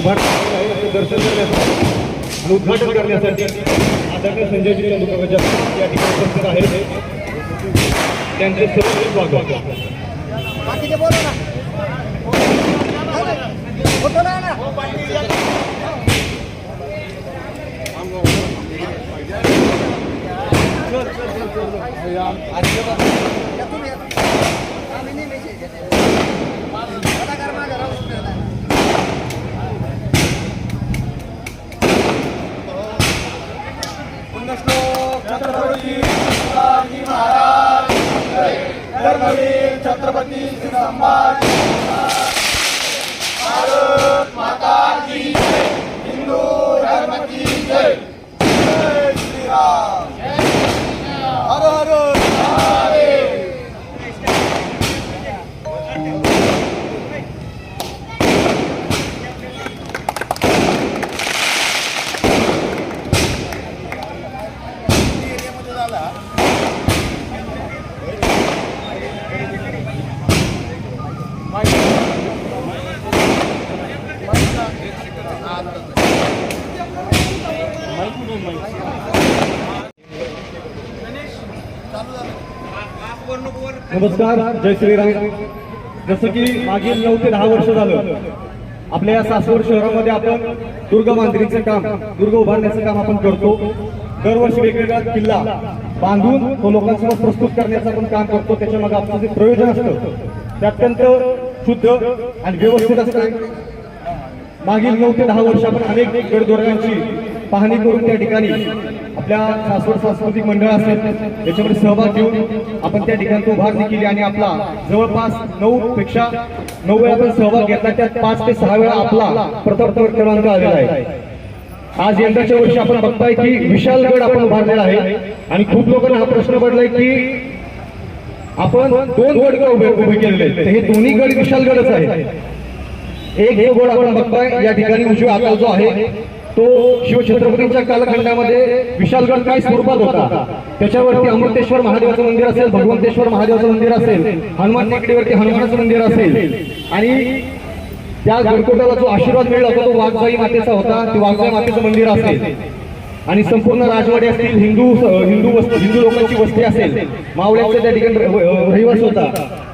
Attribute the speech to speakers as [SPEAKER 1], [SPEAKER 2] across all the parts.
[SPEAKER 1] उभारण्यात आहे दर्शन करण्यासाठी आणि उद्घाटन करण्यासाठी आदरणीय संजयजी तेंडुलकर या ठिकाणी उपस्थित आहेत. त्यांचे सर्व स्वागत.
[SPEAKER 2] बाकीचे बोला ना. होतो ना. आम्ही नाही message देत. कलाकार माझ्या राहू शकत नाही. पुण्यश्लोक छत्रपती शिवाजी महाराज धर्मवीर छत्रपती संभाजी भारत माता की जय हिंदू धर्म की जय जय श्रीराम हर हर महादेव
[SPEAKER 1] नमस्कार जय श्रीराम. जसं की मागील नऊ ते दहा वर्ष झालं आपल्या या सासवड शहरामध्ये आपण दुर्ग बांधणीचं काम दुर्ग उभारण्याचं काम आपण करतो. दरवर्षी वेगवेगळा किल्ला बांधून तो लोकांसमोर प्रस्तुत करण्याचं आपण काम करतो. त्याच्या आपलं जे प्रयोजन असतं ते अत्यंत शुद्ध आणि व्यवस्थित असतं. मागील नऊ ते दहा वर्ष आपण अनेक गडदोरणांची पाहणी करून त्या ठिकाणी आपल्या सासवड सांस्कृतिक मंडळ असेल त्याच्यामध्ये सहभाग घेऊन आपण त्या ठिकाणी तो उभारणी केली आणि आपला जवळपास नऊ पेक्षा नऊ वेळा आपण सहभाग घेतला त्यात पाच ते सहा वेळा आपला प्रथम क्रमांक आलेला आहे. आज यंदाच्या वर्षी आपण बघताय की विशालगड आपण उभारलेला आहे आणि खूप लोकांना हा प्रश्न पडलाय की आपण दोन गड उभे उभे केलेले हे दोन्ही गड विशालगडच आहेत. एक हे गोड आपण बघताय या ठिकाणी उजव्या आकार जो आहे तो शिवछत्रपतींच्या कालखंडामध्ये विशालगड काय स्वरूपात होता. त्याच्यावरती अमृतेश्वर महादेवाचं मंदिर असेल भगवंतेश्वर महादेवाचं मंदिर असेल हनुमान टेकडीवरती हनुमानाचं मंदिर असेल. आणि त्या गडकोटाला जो आशीर्वाद मिळला होता तो वाघबाई मातेचा होता. ते वाघबाई मातेचं मंदिर असेल. आणि संपूर्ण राजवाडी असतील हिंदू हिंदू वस्ती हिंदू लोकांची वस्ती असेल. मावळ्याचा त्या ठिकाणी रहिवास होता.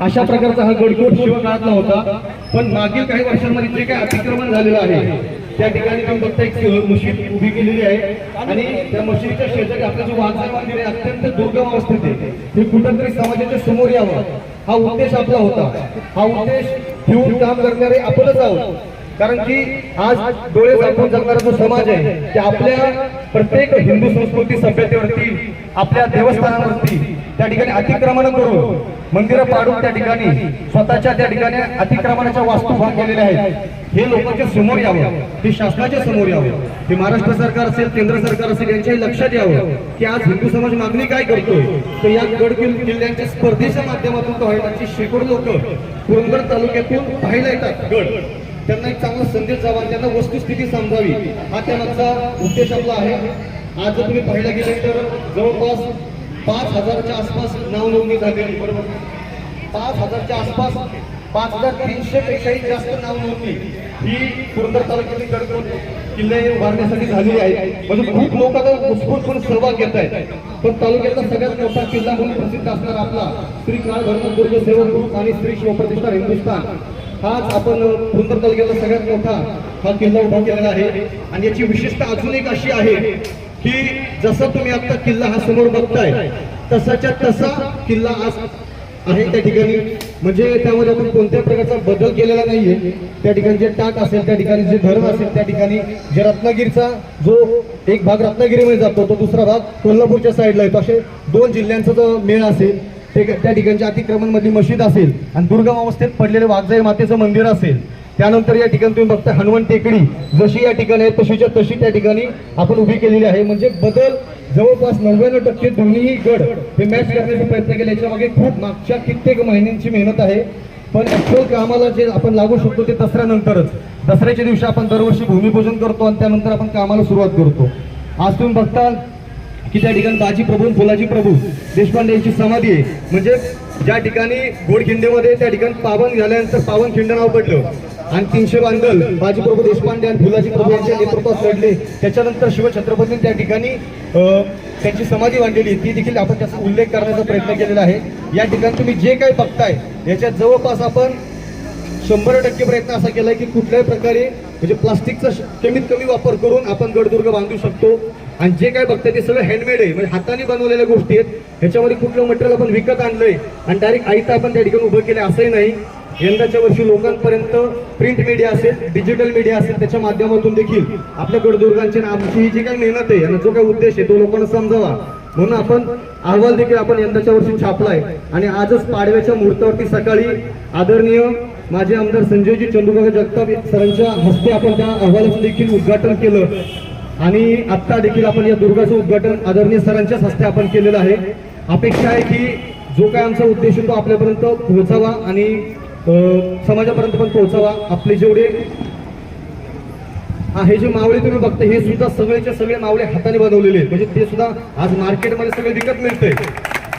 [SPEAKER 1] अशा प्रकारचा हा गडकोट शिवकाळातला होता. पण मागील काही वर्षांमध्ये जे काही अतिक्रमण झालेलं आहे त्या ठिकाणी तुम्ही बघता एक मशीद उभी केलेली आहे. आणि त्या मशीदच्या शेजारी आपलं जो वाघजाई मंदिर आहे अत्यंत दुर्गम अवस्थेत आहे. हे कुठंतरी समाजाच्या समोर यावं. हा उद्देश आपला होता. हा उद्देश घेऊन काम करणारे आपणच आहोत. कारण की आज डोळे झाकून जगणारा जो समाज आहे ते आपल्या प्रत्येक हिंदू संस्कृती सभ्यतेवरती आपल्या देवस्थानावरती त्या ठिकाणी अतिक्रमण करून मंदिरं पाडून त्या ठिकाणी स्वतःच्या त्या ठिकाणी अतिक्रमणाच्या वास्तू भाग केलेल्या आहेत. हे लोकांच्या समोर यावं हे शासनाच्या समोर यावं हे महाराष्ट्र सरकार असेल केंद्र सरकार असेल यांच्याही लक्षात यावं की आज हिंदू समाज मागणी काय करतोय. तर या गड किल्ल्यांच्या स्पर्धेच्या माध्यमातून तो व्हायची शेकडो लोक पुरंदर तालुक्यातून पाहायला येतात. गड त्यांना एक चांगला संदेश जावा आणि त्यांना वस्तुस्थिती समजावी हा त्यामागचा उद्देश आपला आहे. आज जर तुम्ही पाहायला गेले तर जवळपास पाच हजारच्या आसपास नाव नोंदणी झालेली बरोबर? पाच हजारच्या आसपास पाच हजार तीनशे पेक्षाही जास्त नाव नोंदणी ही पुरंदर तालुक्यातील गडकोट किल्ले उभारण्यासाठी झालेली आहे. म्हणजे खूप लोक आता उत्स्फूर्तपणे सहभाग घेत आहेत. पण तालुक्यातला सगळ्यात मोठा किल्ला म्हणून प्रसिद्ध असणारा आपला श्री काळ धर्म दुर्ग सेवक ग्रुप आणि श्री शिवप्रतिष्ठान हिंदुस्थान. हाच आपण पुरंदर तालुक्यातला सगळ्यात मोठा हा किल्ला उभा केलेला आहे. आणि याची विशेषता अजून एक अशी आहे की जसं तुम्ही आता किल्ला हा समोर बघताय तसाच्या तसा किल्ला आज आहे त्या ठिकाणी. म्हणजे त्यामध्ये आपण कोणत्याही प्रकारचा बदल केलेला नाहीये. त्या ठिकाणी जे टाक असेल त्या ठिकाणी जे धरण असेल त्या ठिकाणी जे रत्नागिरीचा जो एक भाग रत्नागिरीमध्ये जातो तो दुसरा भाग कोल्हापूरच्या साईडला येतो. असे दोन जिल्ह्यांचा जो मेळ असेल ते त्या ठिकाणच्या अतिक्रमण मधली मशीद असेल आणि दुर्गम अवस्थेत पडलेले वाघजाई मातेचं मंदिर असेल. त्यानंतर या ठिकाणी तुम्ही बघता हनुमान टेकडी. जशी या ठिकाणी आहे तशीच्या तशी त्या ठिकाणी आपण उभी केलेली आहे. म्हणजे बदल जवळपास नव्याण्णव टक्के दोन्हीही गड हे मॅच करण्याचा प्रयत्न केला. याच्यामागे खूप मागच्या कित्येक महिन्यांची मेहनत आहे. पण ॲक्च्युअल कामाला जे आपण लागू शकतो ते दसऱ्यानंतरच. दसऱ्याच्या दिवशी आपण दरवर्षी भूमिपूजन करतो आणि त्यानंतर आपण कामाला सुरुवात करतो. आज तुम्ही बघता की त्या ठिकाणी बाजी प्रभू फुलाजी प्रभू देशपांडे यांची समाधी आहे. म्हणजे ज्या ठिकाणी गोडखिंडेमध्ये त्या ठिकाणी पावन झाल्यानंतर पावन खिंड नाव पडलं. आणि तीनशे बांधल बाजीप्रभू देशपांडे आणि फुलाजी प्रभू यांच्या नेतृत्वात लढले. त्याच्यानंतर शिवछत्रपतींनी त्या ठिकाणी त्यांची समाधी बांधलेली. ती देखील आपण त्याचा उल्लेख करण्याचा प्रयत्न केलेला आहे. या ठिकाणी तुम्ही जे काही बघताय याच्यात जवळपास आपण शंभर टक्के प्रयत्न असा केलाय की कुठल्याही प्रकारे म्हणजे प्लास्टिकचा श- कमीत कमी वापर करून आपण गडदुर्ग बांधू शकतो. आणि जे काय बघताय ते सगळं हँडमेड आहे. म्हणजे हाताने बनवलेल्या गोष्टी आहेत. ह्याच्यामध्ये कुठलं मटेरियल आपण विकत आणलंय आणि डायरेक्ट आईता आपण त्या ठिकाणी उभं केलं असंही नाही. यंदाच्या वर्षी लोकांपर्यंत प्रिंट मीडिया असेल डिजिटल मीडिया असेल त्याच्या माध्यमातून देखील आपल्या गडदुर्गांची आमची म्हणजे ही जी काही मेहनत आहे आणि जो काही उद्देश आहे तो लोकांना समजावा. म्हणून आपण अहवाल देखील आपण यंदाच्या वर्षी छापलाय. आणि आजच पाडव्याच्या मुहूर्तावरती सकाळी आदरणीय माझे आमदार संजयजी चंदुकाका जगताप सरांच्या हस्ते आपण त्या अहवालाचं देखील उद्घाटन केलं. आणि आत्ता देखील आपण या दुर्गाचं उद्घाटन आदरणीय सरांच्याच हस्ते आपण केलेलं आहे. अपेक्षा आहे की जो काय आमचा उद्देश आहे तो आपल्यापर्यंत पोहोचावा आणि समाजापर्यंत पण पोहोचावा. आपले जेवढे हा हे जे मावळे तुम्ही बघता हे सुद्धा सगळेचे सगळे मावळे हाताने बनवलेले म्हणजे ते सुद्धा आज मार्केटमध्ये सगळे विकत मिळते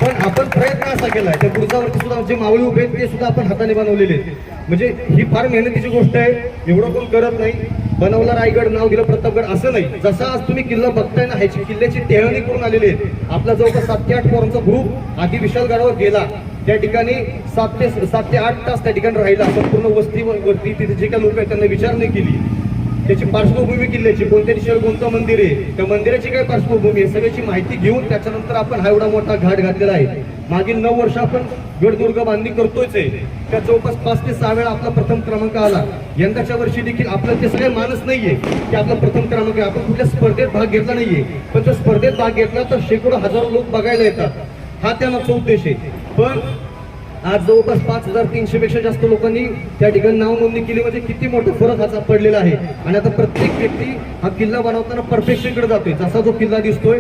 [SPEAKER 1] पण आपण प्रयत्न असा केला आहे त्या बुरुजावरती सुद्धा जे मावळे उभे आहेत ते सुद्धा आपण हाताने बनवलेले आहेत. म्हणजे ही फार मेहनतीची गोष्ट आहे. एवढं कोण करत नाही. बनवला रायगड नाव दिलं प्रतापगड असं नाही. जसा आज तुम्ही किल्ला बघताय ना ह्याची किल्ल्याची टेहळणी करून आलेली आहे आपला जवळपास सात ते आठ पोरांचा ग्रुप आधी विशालगडावर गेला. त्या ठिकाणी सात ते सात ते आठ तास त्या ठिकाणी राहिला. संपूर्ण वस्तीवरती तिथे जे काही लोक आहेत त्यांना विचारणी केली. त्याची पार्श्वभूमी किल्ल्याची कोणत्या दिशेवर कोणतं मंदिर आहे त्या मंदिराची काय पार्श्वभूमी आहे सगळ्याची माहिती घेऊन त्याच्यानंतर आपण हा एवढा मोठा घाट घातलेला आहे. मागील नऊ वर्ष आपण गडदुर्ग बांधणी करतोयच आहे. त्या जवळपास पाच ते सहा वेळा आपला प्रथम क्रमांक आला. यंदाच्या वर्षी देखील आपल्याला ते सगळे मानस नाहीये की आपला प्रथम क्रमांक आहे. आपण कुठल्या स्पर्धेत भाग घेतला नाहीये. पण जर स्पर्धेत भाग घेतला तर शेकडो हजारो लोक बघायला येतात. हा त्यामागचा उद्देश आहे. पण आज जवळपास पाच हजार तीनशे पेक्षा जास्त लोकांनी त्या ठिकाणी नाव नोंदणी केली. म्हणजे किती मोठा फरक हाचा पडलेला आहे. आणि आता प्रत्येक व्यक्ती हा किल्ला बनवताना परफेक्शनकडे जातोय. जसा जो किल्ला दिसतोय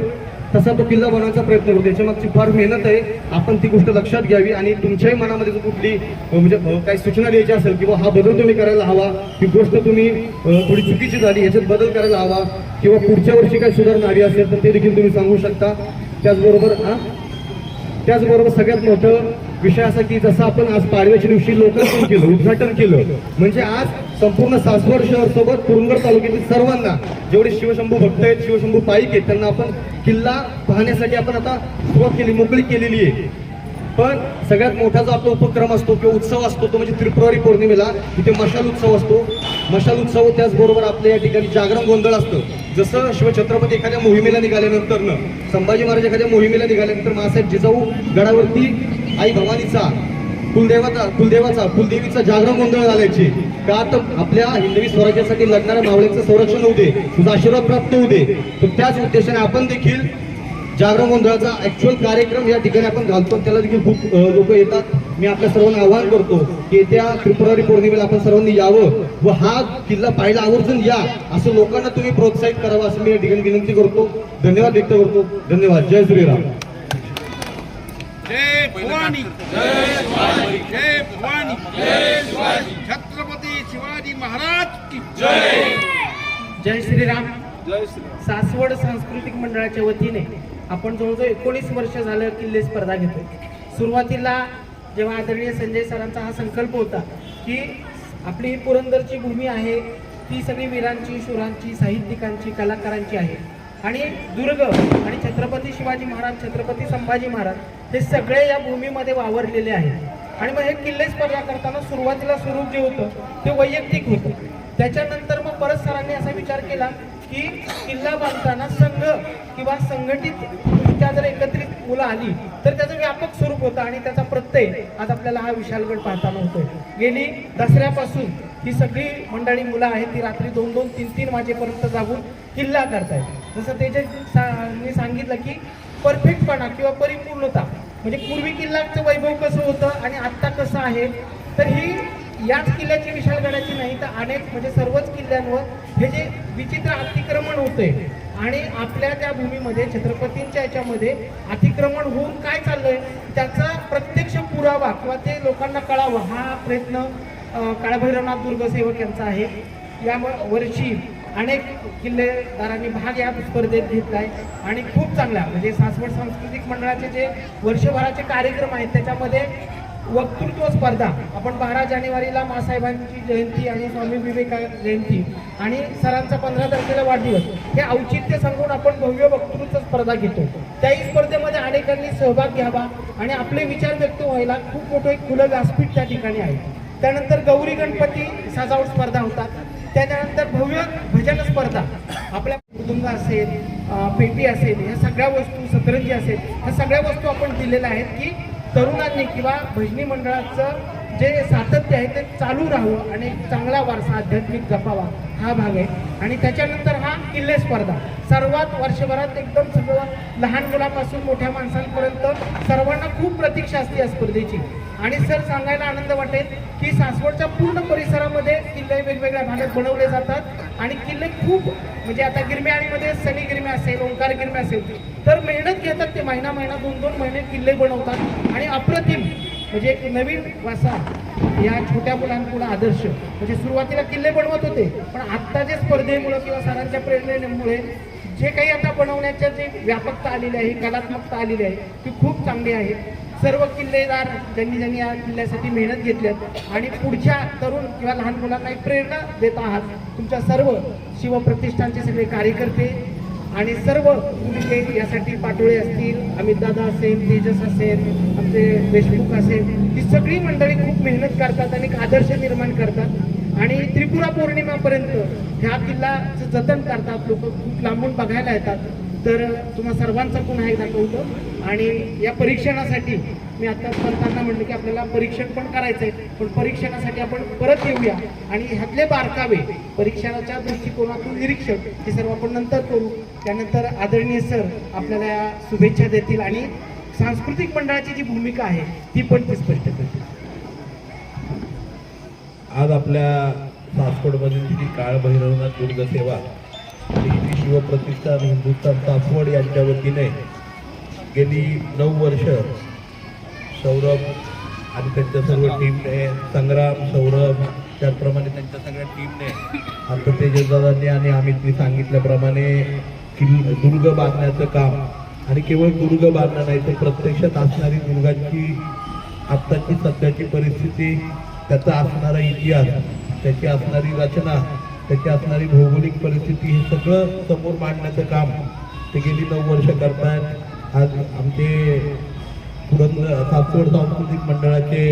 [SPEAKER 1] तसा तो किल्ला बनवायचा प्रयत्न करतो त्याच्या मागची फार मेहनत आहे. आपण ती गोष्ट लक्षात घ्यावी आणि तुमच्याही मनामध्ये जर कुठली म्हणजे काही सूचना द्यायची असेल किंवा हा बदल तुम्ही करायला हवा ही गोष्ट तुम्ही थोडी चुकीची झाली याच्यात बदल करायला हवा किंवा पुढच्या वर्षी काही सुधारणा हवी असेल तर ते देखील तुम्ही सांगू शकता. त्याचबरोबर हा त्याचबरोबर सगळ्यात मोठं विषय असा की जसं आपण आज पाडव्याच्या दिवशी लोकार्पण केलं उद्घाटन केलं म्हणजे आज संपूर्ण सासवड शहर सोबत पुरंदर तालुक्यातील सर्वांना जेवढे शिवशंभू भक्त आहेत शिवशंभू पाईक आहेत त्यांना आपण किल्ला पाहण्यासाठी आपण आता सुरुवात केली मोकळी केलेली आहे. पण सगळ्यात मोठा जो आपला उपक्रम असतो किंवा उत्सव असतो तो म्हणजे त्रिपुरारी पौर्णिमेला. इथे मशाल उत्सव असतो. मशाल उत्सव त्याचबरोबर आपल्या या ठिकाणी जागरण गोंधळ असतं. जसं शिवछत्रपती एखाद्या मोहिमेला निघाल्यानंतर संभाजी महाराज एखाद्या मोहिमेला निघाल्यानंतर मासाहेब जिजाऊ गडावरती आई भवानीचा कुलदेवाचा कुलदेवाचा कुलदेवीचा जागरण गोंधळ घालायचे. का तर आपल्या हिंदवी स्वराज्यासाठी लढणाऱ्या मावळ्यांचं संरक्षण होऊ दे तुझा आशीर्वाद प्राप्त होऊ दे. तर त्याच उद्देशाने आपण देखील जागरण गोंधळाचा ऍक्च्युअल कार्यक्रम या ठिकाणी आपण घालतो. त्याला देखील खूप लोक येतात. मी आपल्या सर्वांना आवाहन करतो की येत्या त्रिपुरारी पौर्णिमेला आपण सर्वांनी यावं व हा किल्ला पाहायला आवर्जून या असं लोकांना तुम्ही प्रोत्साहित करावं असं मी या ठिकाणी विनंती करतो. धन्यवाद व्यक्त करतो. धन्यवाद. जय श्रीराम.
[SPEAKER 3] जय भवानी. जय भवानी. जय भवानी जय शिवाजी छत्रपती शिवाजी महाराज की जय.
[SPEAKER 4] जय श्रीराम. सासवड सांस्कृतिक मंडळाच्या वतीने आपण जवळजवळ एकोणीस वर्ष झालं किल्ले स्पर्धा घेतो सुरुवातीला जेव्हा आदरणीय संजय सरांचा हा संकल्प होता की आपली ही पुरंदरची भूमी आहे ती सगळी वीरांची शूरांची साहित्यिकांची कलाकारांची आहे. आणि दुर्ग आणि छत्रपती शिवाजी महाराज छत्रपती संभाजी महाराज हे सगळे या भूमीमध्ये वावरलेले आहेत. आणि मग हे किल्ले स्पर्धा करताना सुरुवातीला स्वरूप जे होतं ते वैयक्तिक होतं. त्याच्यानंतर मग परत सरांनी असा विचार केला की किल्ला बांधताना संघ किंवा संघटित त्या जर एकत्रित मुलं आली तर त्याचं व्यापक स्वरूप होतं आणि त्याचा प्रत्यय आज आपल्याला हा विशालगड पाहताना होतोय. गेली दसऱ्यापासून ही सगळी मंडळी मुलं आहेत ती रात्री दोन दोन तीन तीन वाजेपर्यंत जागून किल्ला करतायत. जसं त्याचे सा- मी सांगितलं की परफेक्टपणा किंवा परिपूर्णता म्हणजे पूर्वी किल्ल्याचं वैभव कसं होतं आणि आत्ता कसं आहे तर ही याच किल्ल्याची विशालगडाची नाही तर अनेक म्हणजे सर्वच किल्ल्यांवर हे जे विचित्र अतिक्रमण होतंय. आणि आपल्या त्या भूमीमध्ये छत्रपतींच्या याच्यामध्ये अतिक्रमण होऊन काय चाललंय त्याचा प्रत्यक्ष पुरावा किंवा ते लोकांना कळावं हा प्रयत्न काळभैरवनाथ काळभैरवनाथ दुर्गसेवक यांचा आहे. या वर्षी अनेक किल्लेदारांनी भाग या स्पर्धेत घेतलाय आणि खूप चांगला म्हणजे सासवड सांस्कृतिक मंडळाचे जे वर्षभराचे कार्यक्रम आहेत त्याच्यामध्ये वक्तृत्व स्पर्धा. आपण बारा जानेवारीला मासाहेबांची जयंती आणि स्वामी विवेकानंद जयंती आणि सरांचा पंधरा तारखेला वाढदिवस. हे औचित्य सांगून आपण भव्य वक्तृत्व स्पर्धा घेतो. त्याही स्पर्धेमध्ये अनेकांनी सहभाग घ्यावा आणि आपले विचार व्यक्त व्हायला खूप मोठं एक खुलं व्यासपीठ त्या ठिकाणी आहे. त्यानंतर गौरी गणपती सजावट स्पर्धा होतात. त्याच्यानंतर भव्य भजन स्पर्धा. आपल्या मृदुंग असेल पेटी असेल ह्या सगळ्या वस्तू सतरंजी असेल ह्या सगळ्या वस्तू आपण दिलेल्या आहेत की तरुणांनी किंवा भजनी मंडळाचं जे सातत्य आहे ते चालू राहावं आणि चांगला वारसा आध्यात्मिक जपावा हा भाग आहे. आणि त्याच्यानंतर हा किल्ले स्पर्धा. सर्वात वर्षभरात एकदम सगळं लहान मुलापासून मोठ्या माणसांपर्यंत सर्वांना खूप प्रतीक्षा असते या स्पर्धेची. आणि सर सांगायला आनंद वाटेल की सासवडच्या पूर्ण परिसरामध्ये किल्ले वेगवेगळ्या भागात बनवले जातात. आणि किल्ले खूप म्हणजे आता गिरम्याळीमध्ये सनी गिरम्या असेल ओंकार गिरम्या असेल तर मेहनत घेतात ते. महिना महिना दोन दोन महिने किल्ले बनवतात. आणि अप्रतिम म्हणजे एक नवीन वासा या छोट्या मुलांपुढे आदर्श. म्हणजे सुरुवातीला किल्ले बनवत होते पण आत्ताच्या स्पर्धेमुळे किंवा सरांच्या प्रेरणेमुळे जे काही आता बनवण्याच्या जे व्यापकता आलेली आहे कलात्मकता आलेली आहे ती खूप चांगली आहे. सर्व किल्लेदार ज्यांनी ज्यांनी या किल्ल्यासाठी मेहनत घेतली आणि पुढच्या तरुण किंवा लहान मुलांना एक प्रेरणा देत आहात. तुमच्या सर्व शिवप्रतिष्ठानचे सगळे कार्यकर्ते आणि सर्व जे यासाठी पाटोळे असतील अमितदादा असेल तेजस असेल आमचे देशमुख असेल ही सगळी मंडळी खूप मेहनत करतात आणि एक आदर्श निर्माण करतात. आणि त्रिपुरा पौर्णिमापर्यंत ह्या किल्ल्याचं जतन करतात लोक. खूप लांबून बघायला येतात. तर तुम्हा सर्वांचा पुन्हा एकदा कौतुक. आणि या परीक्षणासाठी मी आता पंतांना म्हणलं की आपल्याला परीक्षण पण करायचं आहे पण परीक्षणासाठी आपण परत येऊया. आणि ह्यातले बारकावे परीक्षणाच्या दृष्टिकोनातून निरीक्षण हे सर्व आपण नंतर करू. त्यानंतर आदरणीय सर आपल्याला या शुभेच्छा देतील आणि सांस्कृतिक मंडळाची जी भूमिका आहे ती पण ते स्पष्ट करतील.
[SPEAKER 5] आज आपल्या सासवडमधील जी काळ भैरवनाथ शिवप्रतिष्ठान हिंदुस्थान सासवड यांच्या वतीने गेली नऊ वर्ष सौरभ आणि त्यांच्या सर्व टीमने संग्राम सौरभ त्याचप्रमाणे त्यांच्या सगळ्या टीमने आमचं तेजसदादांनी आणि अमितनी सांगितल्याप्रमाणे किल्ल दुर्ग बांधण्याचं काम आणि केवळ दुर्ग बांधणं नाही तर प्रत्यक्षात असणारी दुर्गाची आत्ताची सध्याची परिस्थिती त्याचा असणारा इतिहास त्याची असणारी रचना त्याची असणारी भौगोलिक परिस्थिती हे सगळं समोर मांडण्याचं काम ते गेली नऊ वर्ष करतायत. आज आमचे पुरंदर सासवड सांस्कृतिक मंडळाचे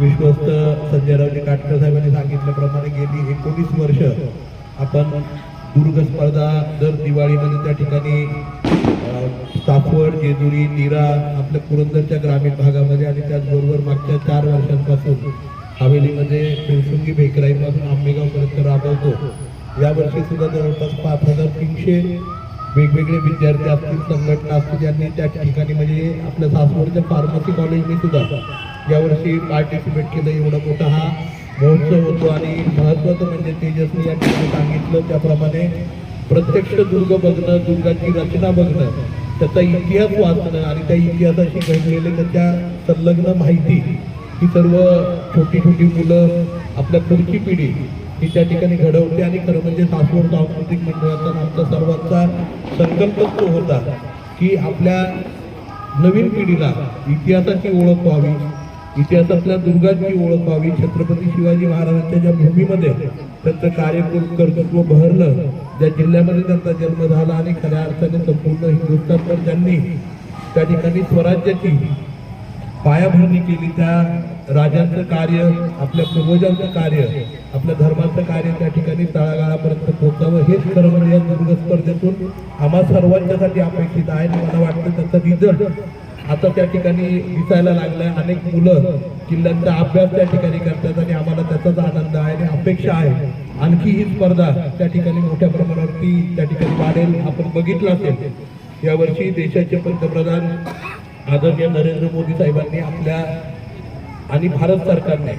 [SPEAKER 5] विश्वस्त संजयरावजी काटकर साहेबांनी सांगितल्याप्रमाणे गेली एकोणीस वर्ष आपण दुर्ग स्पर्धा दर दिवाळीमध्ये त्या ठिकाणी सासवड जेजुरी नीरा आपल्या पुरंदरच्या ग्रामीण भागामध्ये आणि त्याचबरोबर मागच्या चार वर्षांपासून हवेलीमध्ये पिरसुंगी बेकराईपासून आंबेगावपर्यंत राबवतो. यावर्षी सुद्धा जवळपास पाच हजार तीनशे वेगवेगळे विद्यार्थी असतील संघटना असतील यांनी त्या ठिकाणी म्हणजे आपल्या सासवडच्या फार्मसी कॉलेजने सुद्धा यावर्षी पार्टिसिपेट केलं. एवढा मोठा हा महोत्सव होतो आणि महत्त्वाचं म्हणजे तेजस्वी या ठिकाणी सांगितलं. त्याप्रमाणे प्रत्यक्ष दुर्ग बघणं दुर्गाची रचना बघणं त्याचा इतिहास वाचणं आणि त्या इतिहासाशी घडलेले त्याच्या संलग्न माहिती ही सर्व छोटी छोटी मुलं आपल्या पुढची पिढी ही त्या ठिकाणी घडवते आणि खरं म्हणजे सासवड सांस्कृतिक मंडळाचा आमचा सर्वांचा संकल्पच तो होता की आपल्या नवीन पिढीला इतिहासाची ओळख व्हावी इतिहासातल्या दुर्गांची ओळख व्हावी. छत्रपती शिवाजी महाराजांच्या ज्या भूमीमध्ये त्यांचं कार्य कर्तृत्व बहरलं ज्या जिल्ह्यामध्ये त्यांचा जन्म झाला आणि खऱ्या अर्थाने संपूर्ण हिंदुस्थानभर त्यांनी त्या ठिकाणी स्वराज्याची पायाभरणी केली त्या राजांचं कार्य आपल्या पूर्वजांचं कार्य आपल्या धर्माचं कार्य त्या ठिकाणी तळागाळापर्यंत पोहोचावं हेच खरं म्हणजे या दुर्ग स्पर्धेतून आम्हा सर्वांच्यासाठी अपेक्षित आहे आणि मला वाटतं त्याचा रिझल्ट आता त्या ठिकाणी दिसायला लागलाय. अनेक मुलं किल्ल्यांचा अभ्यास त्या ठिकाणी करतात आणि आम्हाला त्याचाच आनंद आहे आणि अपेक्षा आहे. आणखी ही स्पर्धा त्या ठिकाणी मोठ्या प्रमाणावरती त्या ठिकाणी वाढेल आपण बघितलं असेल. यावर्षी देशाचे पंतप्रधान आदरणीय नरेंद्र मोदी साहेबांनी आपल्या आणि भारत सरकारने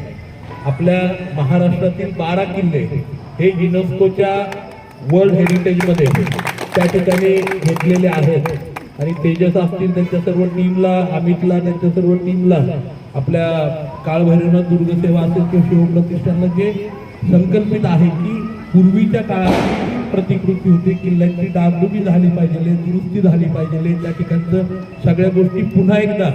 [SPEAKER 5] आपल्या महाराष्ट्रातील बारा किल्ले हे युनेस्कोच्या वर्ल्ड हेरिटेजमध्ये त्या ठिकाणी घेतलेले आहेत. आणि तेजस असतील त्यांच्या सर्व टीमला अमितला त्यांच्या सर्व टीमला आपल्या काळभैरवनाथ दुर्गसेवा असेल किंवा शिवप्रतिष्ठानला जे संकल्पित आहे की पूर्वीच्या काळात प्रतिकृती होती किल्ल्यांची डागडुबी झाली पाहिजे दुरुस्ती झाली पाहिजे त्या ठिकाणचं सगळ्या गोष्टी पुन्हा एकदा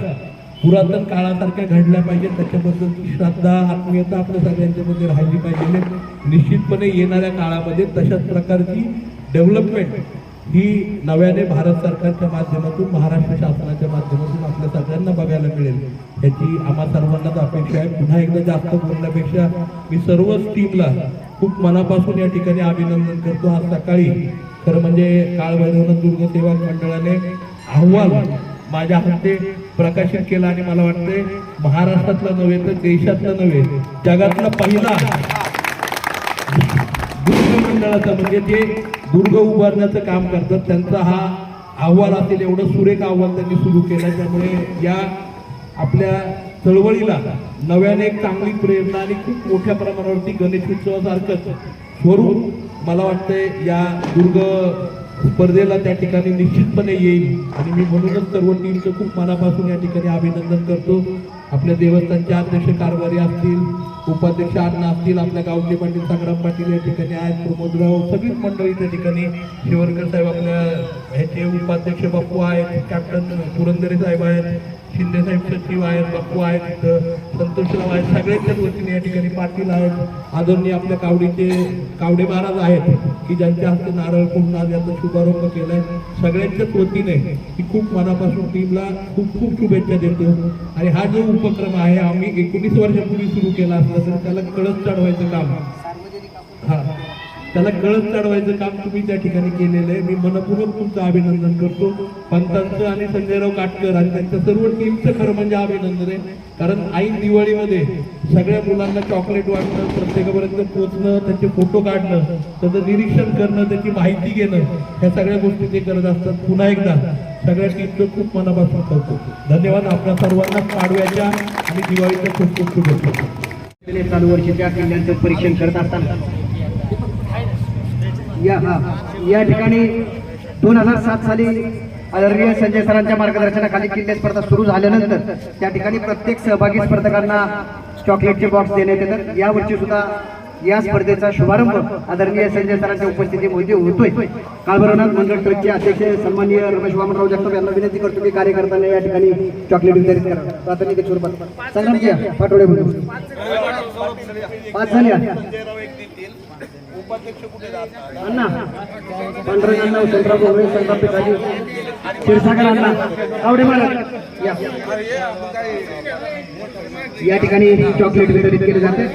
[SPEAKER 5] पुरातन काळासारख्या घडल्या पाहिजेत. त्याच्याबद्दलची श्रद्धा आत्मीयता आपल्या सगळ्यांच्यामध्ये राहिली पाहिजे. निश्चितपणे येणाऱ्या काळामध्ये तशाच प्रकारची डेव्हलपमेंट ही नव्याने भारत सरकारच्या माध्यमातून महाराष्ट्र शासनाच्या माध्यमातून आपल्या सगळ्यांना बघायला मिळेल. याची आम्हा सर्वांनाच अपेक्षा आहे. पुन्हा एकदा जास्त बोलण्यापेक्षा मी सर्वच टीमला खूप मनापासून या ठिकाणी अभिनंदन करतो. आज सकाळी खरं म्हणजे काळभैरवनाथ दुर्ग सेवा मंडळाने अहवाल माझ्या हस्ते प्रकाशित केला आणि मला वाटते महाराष्ट्रातला नव्हे तर देशातला नव्हे जगातला पहिला दुर्ग मंडळाचा म्हणजे जे दुर्ग उभारण्याचं काम करतात. त्यांचा हा अहवाल असेल एवढं सुरेख अहवाल त्यांनी सुरू केला. त्यामुळे या आपल्या चळवळीला नव्याने एक चांगली प्रेरणा आणि खूप मोठ्या प्रमाणावरती गणेश उत्सवासारखंच स्वरूप मला वाटतंय या दुर्ग स्पर्धेला त्या ठिकाणी निश्चितपणे येईल. आणि मी म्हणूनच सर्व टीमचं खूप मनापासून या ठिकाणी अभिनंदन करतो. आपल्या देवस्थानचे अध्यक्ष कारभारी असतील उपाध्यक्ष अण्णा असतील आपल्या गावचे पाटील संग्राम पाटील या ठिकाणी आहेत प्रमोदराव सगळीच मंडळी त्या ठिकाणी शिवरकर साहेब आपल्या ह्याचे उपाध्यक्ष बाप्पू आहेत कॅप्टन पुरंदरे साहेब आहेत शिंदेसाहेब सचिव आहेत बाप्पू आहेत तिथं संतोषराव आहेत सगळ्यांच्याच वतीने या ठिकाणी पाटील आहेत. आदरणीय आपल्या कावडीचे कावडे महाराज आहेत की ज्यांच्या हस्ते नारळ फोडून आज याचा शुभारंभ केलाय. सगळ्यांच्याच वतीने की खूप मनापासून टीमला खूप खूप शुभेच्छा देतो. आणि हा जो उपक्रम आहे आम्ही एकोणीस वर्षापूर्वी सुरू केला असला तर त्याला कळस चढवायचं काम. हा. त्याला कळत चढवायचं काम तुम्ही त्या ठिकाणी केलेलं आहे. मी मनपूर्वक तुमचं अभिनंदन करतो. पंतांचं आणि संजयराव काटकर आणि त्यांच्या सर्व टीमचं खरं म्हणजे अभिनंदन आहे. कारण ऐन दिवाळीमध्ये सगळ्या मुलांना चॉकलेट वाटणं प्रत्येकापर्यंत पोचणं त्यांचे फोटो काढणं त्याचं निरीक्षण करणं त्याची माहिती घेणं ह्या सगळ्या गोष्टी ते करत असतात. पुन्हा एकदा सगळ्या टीमचं खूप मनापासून करतो धन्यवाद आपल्या सर्वांना पाडव्याच्या आणि दिवाळीच्या खूप खूप शुभेच्छा.
[SPEAKER 2] चालू वर्षीच्या किल्ल्यांचं परीक्षण करत असताना या हा. या ठिकाणी दोन हजार सात साली आदरणीय संजय सरांच्या मार्गदर्शनाखाली किल्ले स्पर्धा सुरू झाल्यानंतर त्या ठिकाणी प्रत्येक सहभागी स्पर्धकांना चॉकलेटचे बॉक्स देण्यात येतात. यावर्षी सुद्धा या स्पर्धेचा शुभारंभ आदरणीय संजय सरांच्या उपस्थितीमध्ये होतोय. कालभरनाथ मंडळ ट्रस्टचे अध्यक्ष सन्माननीय रमेश वामनराव जगताप यांना विनंती करतो की कार्यकर्त्यांना या ठिकाणी चॉकलेट वितरित करा. प्राथमिक स्वरूपात. संग्रामजी पाठवडे पाच झाले. आहेत. अण्णा पांढरे अण्णा वसंतराव भोगळे संताप पिकाजी क्षीरसागर अण्णा आवडे महाराज या ठिकाणी चॉकलेट वितरित केले जाते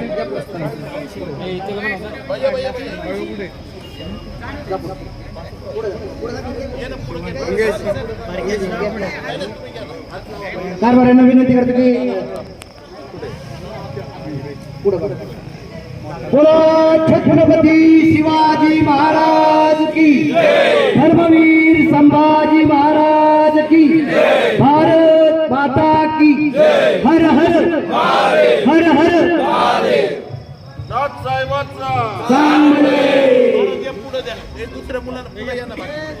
[SPEAKER 2] कारभाऱ्यांना विनंती करतो की पुढे बघा. बोलो छत्रपती शिवाजी महाराज की धर्मवीर संभाजी महाराज की भारत माता की हर हर हर हर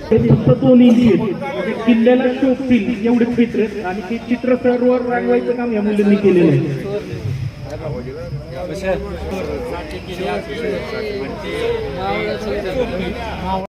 [SPEAKER 6] हे फक्त दोन. म्हणजे किल्ल्याला शोभतील एवढे चित्र आणि ते चित्र सर्व रांगवायचं काम या मुलींनी केलेलं आहे చేయాల్సి